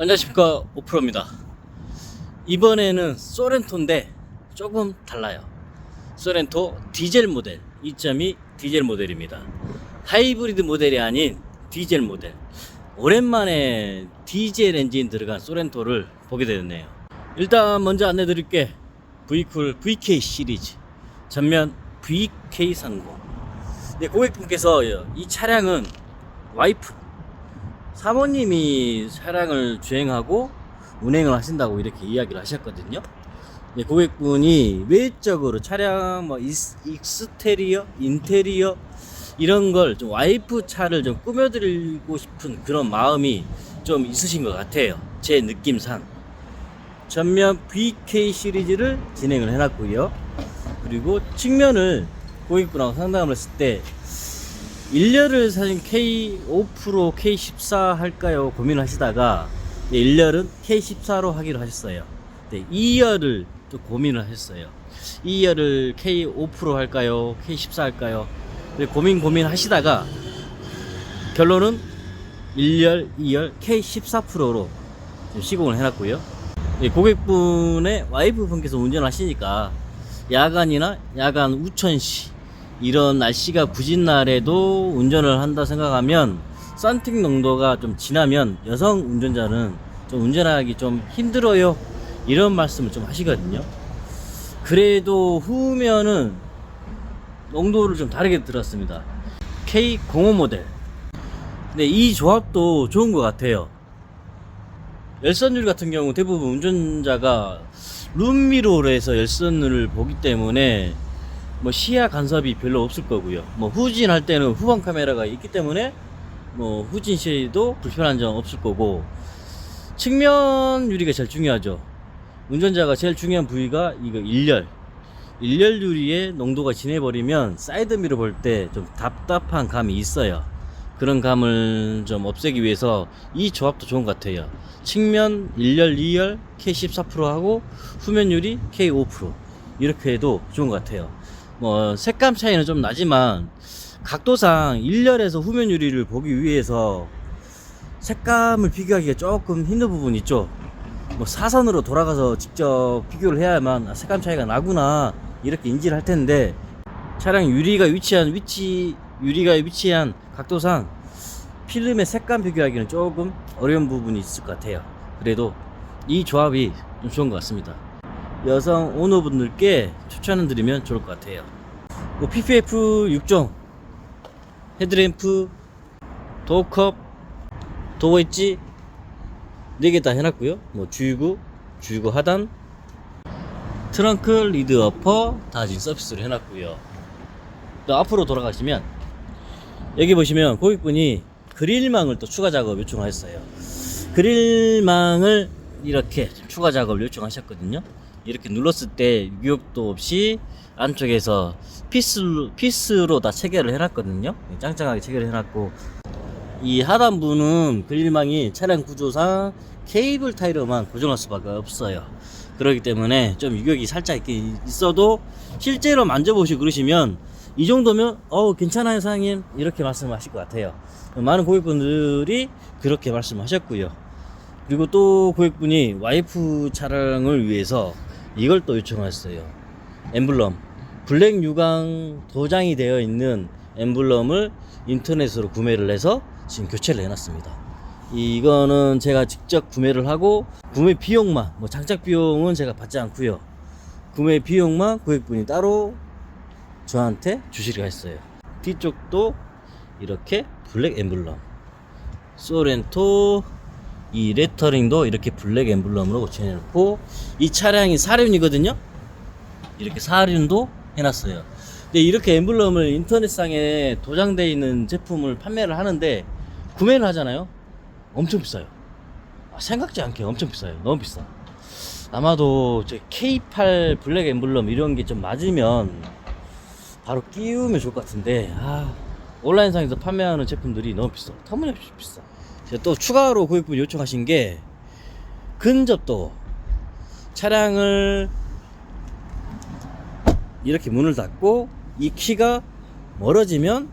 안녕하십니까 오프로입니다. 이번에는 소렌토인데 조금 달라요. 소렌토 디젤 모델 2.2 디젤 모델입니다. 하이브리드 모델이 아닌 디젤 모델. 오랜만에 디젤 엔진 들어간 소렌토를 보게 되었네요. 일단 먼저 안내 드릴게 V쿨 VK 시리즈. 전면 VK30 네, 고객분께서 이 차량은 와이프 사모님이 차량을 주행하고 운행을 하신다고 이렇게 이야기를 하셨거든요. 네, 고객분이 외적으로 차량 뭐 익스테리어, 인테리어 이런 걸 좀 와이프 차를 좀 꾸며드리고 싶은 그런 마음이 좀 있으신 것 같아요. 제 느낌상. 전면 VK 시리즈를 진행을 해놨고요. 그리고 측면을 고객분하고 상담을 했을 때 1열을 사실 K5 프로 K14 할까요 고민을 하시다가 1열은 K14로 하기로 하셨어요. 네, 2열을 또 고민을 하셨어요. 2열을 K5 프로 할까요? K14 할까요? 네, 고민 고민 하시다가 결론은 1열, 2열 K14 프로로 시공을 해놨고요. 예, 고객분의 와이프분께서 운전하시니까 야간이나 야간 우천시 이런 날씨가 굳은 날에도 운전을 한다 생각하면 썬팅 농도가 좀 지나면 여성 운전자는 좀 운전하기 좀 힘들어요. 이런 말씀을 좀 하시거든요. 그래도 후면은 농도를 좀 다르게 들었습니다. K05 모델. 근데 이 조합도 좋은 것 같아요. 열선율 같은 경우 대부분 운전자가 룸미러에서 열선율을 보기 때문에 뭐 시야 간섭이 별로 없을 거고요. 뭐 후진할 때는 후방 카메라가 있기 때문에 뭐 후진 시도 불편한 점 없을 거고 측면 유리가 제일 중요하죠. 운전자가 제일 중요한 부위가 이거 일렬. 일렬 유리에 농도가 진해버리면 사이드 미러 볼 때 좀 답답한 감이 있어요. 그런 감을 좀 없애기 위해서 이 조합도 좋은 것 같아요. 측면 1열, 2열 K14 하고 후면 유리 K5 이렇게 해도 좋은 것 같아요. 뭐 색감 차이는 좀 나지만 각도상 1열에서 후면 유리를 보기 위해서 색감을 비교하기가 조금 힘든 부분이 있죠. 뭐 사선으로 돌아가서 직접 비교를 해야만 아, 색감 차이가 나구나 이렇게 인지를 할 텐데 차량 유리가 위치한 위치 유리가 위치한 각도상 필름의 색감 비교하기는 조금 어려운 부분이 있을 것 같아요. 그래도 이 조합이 좀 좋은 것 같습니다. 여성 오너분들께 추천을 드리면 좋을 것 같아요. 뭐 PPF 6종, 헤드램프, 도어컵, 도어 엣지 4개 다 해놨고요. 뭐 주유구, 주유구 하단, 트렁크 리드 어퍼 다 지금 서비스로 해놨고요. 또 앞으로 돌아가시면 여기 보시면 고객분이 그릴망을 또 추가 작업 요청하셨어요. 그릴망을 이렇게 추가 작업을 요청하셨거든요. 이렇게 눌렀을 때 유격도 없이 안쪽에서 피스로, 피스로 다 체결을 해놨거든요. 짱짱하게 체결을 해놨고 이 하단부는 그릴망이 차량 구조상 케이블 타이로만 고정할 수밖에 없어요. 그렇기 때문에 좀 유격이 살짝 이렇게 있어도 실제로 만져보시고 그러시면 이 정도면 어 괜찮아요 사장님 이렇게 말씀하실 것 같아요. 많은 고객분들이 그렇게 말씀하셨고요. 그리고 또 고객분이 와이프 차량을 위해서 이걸 또 요청하셨어요. 엠블럼 블랙 유광 도장이 되어 있는 엠블럼을 인터넷으로 구매를 해서 지금 교체를 해놨습니다. 이거는 제가 직접 구매를 하고 구매 비용만 뭐 장착 비용은 제가 받지 않고요. 구매 비용만 고객분이 따로 저한테 주시기로 했어요. 뒤쪽도 이렇게 블랙 엠블럼 소렌토 이 레터링도 이렇게 블랙 엠블럼으로 고쳐놓고 이 차량이 사륜이거든요. 이렇게 사륜도 해놨어요. 근데 이렇게 엠블럼을 인터넷상에 도장되어 있는 제품을 판매를 하는데 구매를 하잖아요. 엄청 비싸요. 아, 생각지 않게 엄청 비싸요. 너무 비싸. 아마도 저 K8 블랙 엠블럼 이런 게 좀 맞으면 바로 끼우면 좋을 것 같은데 아, 온라인상에서 판매하는 제품들이 너무 비싸. 터무니없이 비싸. 또 추가로 고객분이 요청하신 게 근접도 차량을 이렇게 문을 닫고 이 키가 멀어지면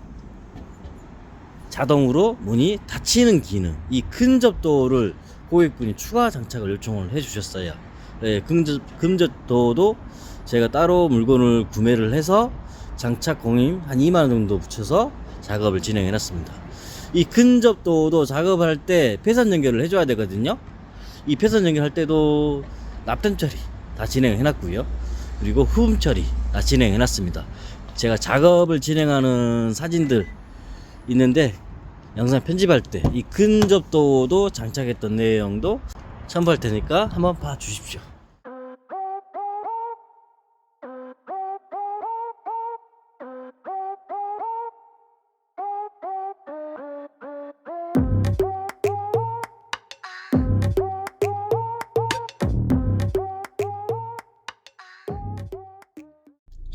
자동으로 문이 닫히는 기능 이 근접도를 고객분이 추가 장착을 요청을 해 주셨어요. 네, 금젓, 금젓도도 제가 따로 물건을 구매를 해서 장착 공임 한 2만원 정도 붙여서 작업을 진행해 놨습니다. 이 근접도도 작업할 때 폐선 연결을 해줘야 되거든요. 이 폐선 연결할 때도 납땜 처리 다 진행해 놨고요. 그리고 흡음 처리 다 진행해 놨습니다. 제가 작업을 진행하는 사진들 있는데 영상 편집할 때 이 근접도도 장착했던 내용도 첨부할 테니까 한번 봐 주십시오.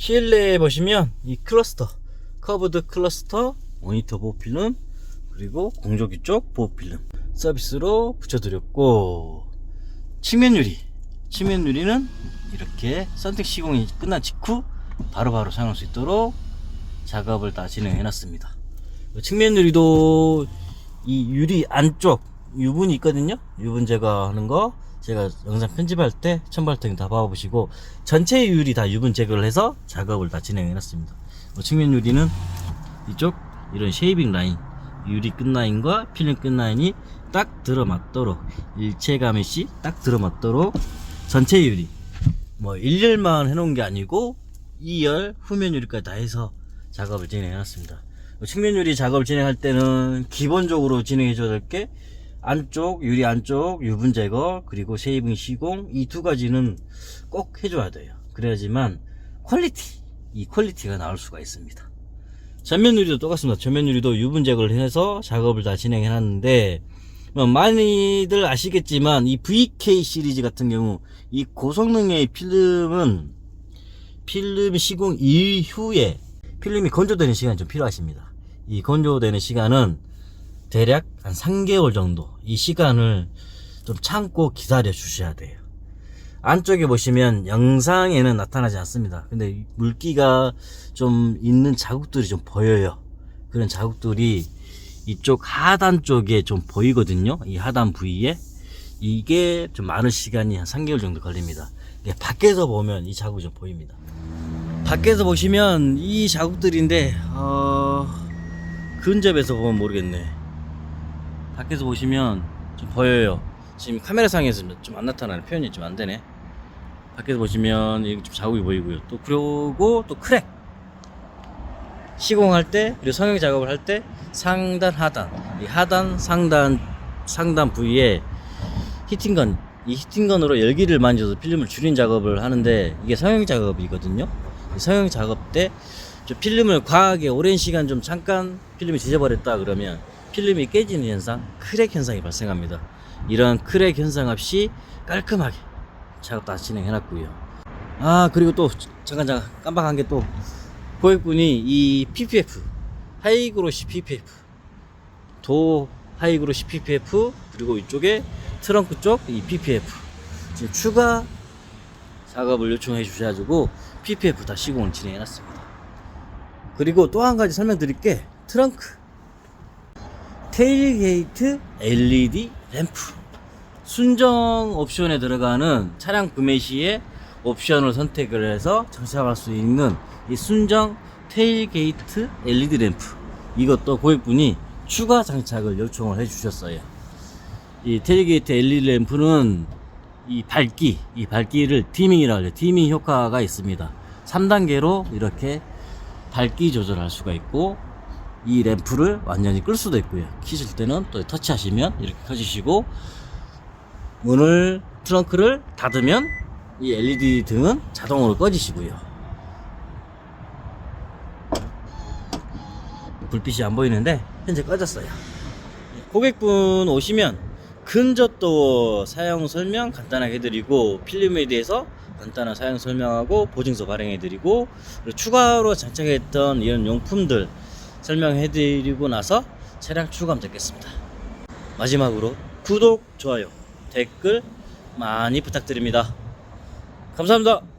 실내에 보시면 이 클러스터 커브드 클러스터 모니터 보호필름 그리고 공조기 쪽 보호필름 서비스로 붙여드렸고 측면 유리. 측면 유리는 이렇게 선택 시공이 끝난 직후 바로바로 사용할 수 있도록 작업을 다 진행해 놨습니다. 측면 유리도 이 유리 안쪽 유분이 있거든요. 유분 제거하는 거 제가 영상 편집할 때때다 봐보시고 전체 유리 다 유분 제거를 해서 작업을 다 진행해 놨습니다. 뭐 측면 유리는 이쪽 이런 쉐이빙 라인 유리 끝라인과 필름 끝라인이 딱 들어맞도록 일체감이 씨딱 들어맞도록 전체 유리. 뭐 1열만 해놓은 게 아니고 2열 후면 유리까지 다 해서 작업을 진행해 놨습니다. 측면 유리 작업을 진행할 때는 기본적으로 진행해 줘야 될 게 안쪽 유리 안쪽 유분 제거 그리고 쉐이빙 시공 이 두 가지는 꼭 해줘야 돼요 그래야지만 퀄리티 이 퀄리티가 나올 수가 있습니다 전면 유리도 똑같습니다. 전면 유리도 유분 제거를 해서 작업을 다 진행해 놨는데 뭐 많이들 아시겠지만 이 VK 시리즈 같은 경우 이 고성능의 필름은 필름 시공 이후에 필름이 건조되는 시간이 좀 필요하십니다. 이 건조되는 시간은 대략 한 3개월 정도 이 시간을 좀 참고 기다려 주셔야 돼요. 안쪽에 보시면 영상에는 나타나지 않습니다. 근데 물기가 좀 있는 자국들이 좀 보여요. 그런 자국들이 이쪽 하단 쪽에 좀 보이거든요. 이 하단 부위에. 이게 좀 많은 시간이 한 3개월 정도 걸립니다. 밖에서 보면 이 자국이 좀 보입니다. 밖에서 보시면 이 자국들인데, 어, 근접에서 보면 모르겠네. 밖에서 보시면 좀 보여요. 지금 카메라상에서 좀 안 나타나는 표현이 좀 안 되네. 밖에서 보시면 여기 좀 자국이 보이고요. 또 그리고 또 크랙. 시공할 때 그리고 성형 작업을 할 때 상단 하단 이 하단 상단 상단 부위에 히팅건 이 히팅건으로 열기를 만져서 필름을 줄인 작업을 하는데 이게 성형 작업이거든요. 이 성형 작업 때좀 필름을 과하게 오랜 시간 좀 잠깐 필름이 지져버렸다 그러면 필름이 깨지는 현상, 크랙 현상이 발생합니다. 이런 크랙 현상 없이 깔끔하게 작업 다 진행해 놨고요. 아 그리고 또 잠깐 잠깐 깜빡한 게 또 고객분이 이 PPF 하이그로시 PPF 도 하이그로시 PPF 그리고 이쪽에 트렁크 쪽 이 PPF 지금 추가 작업을 요청해 주셔가지고 PPF 다 시공을 진행해 놨습니다. 그리고 또 한 가지 설명드릴 게 트렁크 테일게이트 LED 램프. 순정 옵션에 들어가는 차량 구매 시에 옵션을 선택을 해서 장착할 수 있는 이 순정 테일게이트 LED 램프. 이것도 고객분이 추가 장착을 요청을 해 주셨어요. 이 테일게이트 LED 램프는 이 밝기 이 밝기를 디밍이라고 해요. 디밍 효과가 있습니다. 3단계로 이렇게 밝기 조절할 수가 있고 이 램프를 완전히 끌 수도 있고요. 키실 때는 또 터치하시면 이렇게 켜지시고 문을 트렁크를 닫으면 이 LED 등은 자동으로 꺼지시고요. 불빛이 안 보이는데 현재 꺼졌어요. 고객분 오시면 근접도 사용 설명 간단하게 해드리고 필름에 대해서 간단한 사용 설명하고 보증서 발행해드리고 추가로 장착했던 이런 용품들 설명해드리고 나서 차량 출고하면 되겠습니다. 마지막으로 구독, 좋아요, 댓글 많이 부탁드립니다. 감사합니다.